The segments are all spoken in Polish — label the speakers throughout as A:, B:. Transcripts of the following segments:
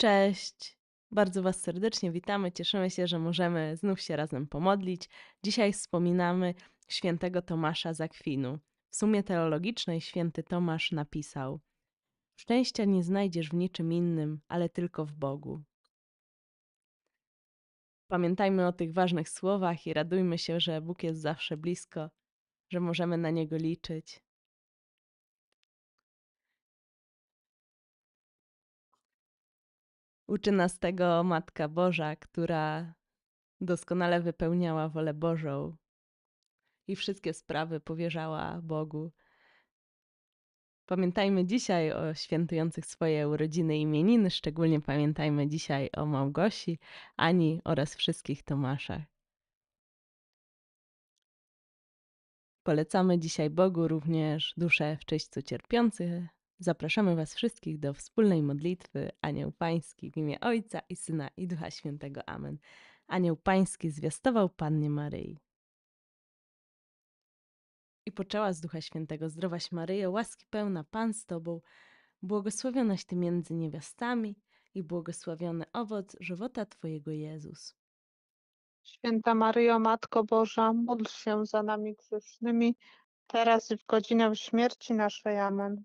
A: Cześć. Bardzo Was serdecznie witamy. Cieszymy się, że możemy znów się razem pomodlić. Dzisiaj wspominamy świętego Tomasza z Akwinu. W sumie teologicznej święty Tomasz napisał: Szczęścia nie znajdziesz w niczym innym, ale tylko w Bogu. Pamiętajmy o tych ważnych słowach i radujmy się, że Bóg jest zawsze blisko, że możemy na Niego liczyć. Uczy nas tego Matka Boża, która doskonale wypełniała wolę Bożą i wszystkie sprawy powierzała Bogu. Pamiętajmy dzisiaj o świętujących swoje urodziny i imieniny, szczególnie pamiętajmy dzisiaj o Małgosi, Ani oraz wszystkich Tomaszach. Polecamy dzisiaj Bogu również dusze w czyśćcu cierpiących. Zapraszamy Was wszystkich do wspólnej modlitwy Anioł Pański w imię Ojca i Syna i Ducha Świętego. Amen. Anioł Pański zwiastował Pannie Maryi. I poczęła z Ducha Świętego zdrowaś Maryjo, łaski pełna Pan z Tobą, błogosławionaś Ty między niewiastami i błogosławiony owoc żywota Twojego Jezus.
B: Święta Maryjo, Matko Boża, módl się za nami grzesznymi, teraz i w godzinę śmierci naszej. Amen.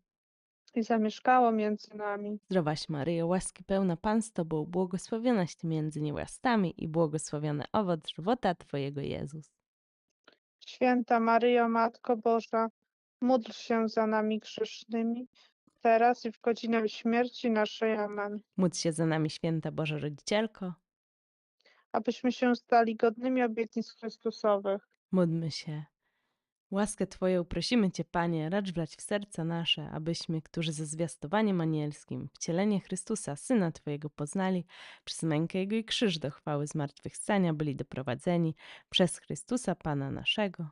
B: I zamieszkało między nami.
A: Zdrowaś Maryjo, łaski pełna Pan z Tobą, błogosławionaś Ty między niewiastami i błogosławiony owoc żywota Twojego Jezus.
B: Święta Maryjo, Matko Boża, módl się za nami grzesznymi, teraz i w godzinę śmierci naszej. Amen.
A: Módl się za nami, święta Boża Rodzicielko.
B: Abyśmy się stali godnymi obietnic Chrystusowych.
A: Módlmy się. Łaskę Twoją prosimy Cię, Panie, racz wlać w serca nasze, abyśmy, którzy ze zwiastowaniem anielskim wcielenie Chrystusa, Syna Twojego poznali, przez mękę Jego i krzyż do chwały zmartwychwstania byli doprowadzeni przez Chrystusa Pana naszego.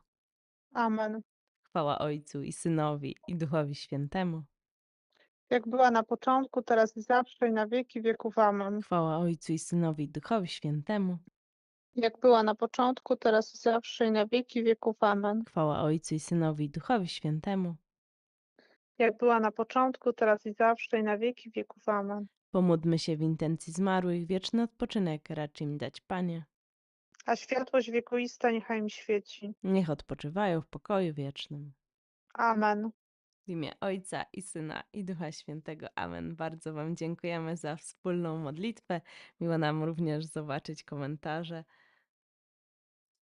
B: Amen.
A: Chwała Ojcu i Synowi i Duchowi Świętemu.
B: Jak była na początku, teraz i zawsze i na wieki wieków. Amen.
A: Chwała Ojcu i Synowi i Duchowi Świętemu.
B: Jak była na początku, teraz i zawsze i na wieki wieków. Amen.
A: Chwała Ojcu i Synowi i Duchowi Świętemu.
B: Jak była na początku, teraz i zawsze i na wieki wieków. Amen.
A: Pomódlmy się w intencji zmarłych, wieczny odpoczynek racz im dać, Panie.
B: A światłość wiekuista niechaj im świeci.
A: Niech odpoczywają w pokoju wiecznym.
B: Amen.
A: W imię Ojca i Syna i Ducha Świętego. Amen. Bardzo Wam dziękujemy za wspólną modlitwę. Miło nam również zobaczyć komentarze.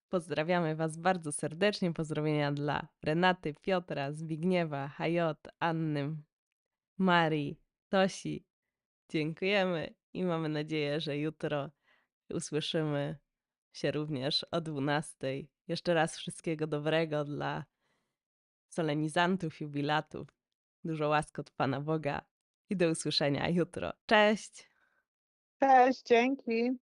A: Pozdrawiamy Was bardzo serdecznie. Pozdrowienia dla Renaty, Piotra, Zbigniewa, Hajot, Anny, Marii, Tosi. Dziękujemy i mamy nadzieję, że jutro usłyszymy się również o 12. Jeszcze raz wszystkiego dobrego dla solenizantów, jubilatów. Dużo łask od Pana Boga i do usłyszenia jutro. Cześć!
B: Cześć, dzięki.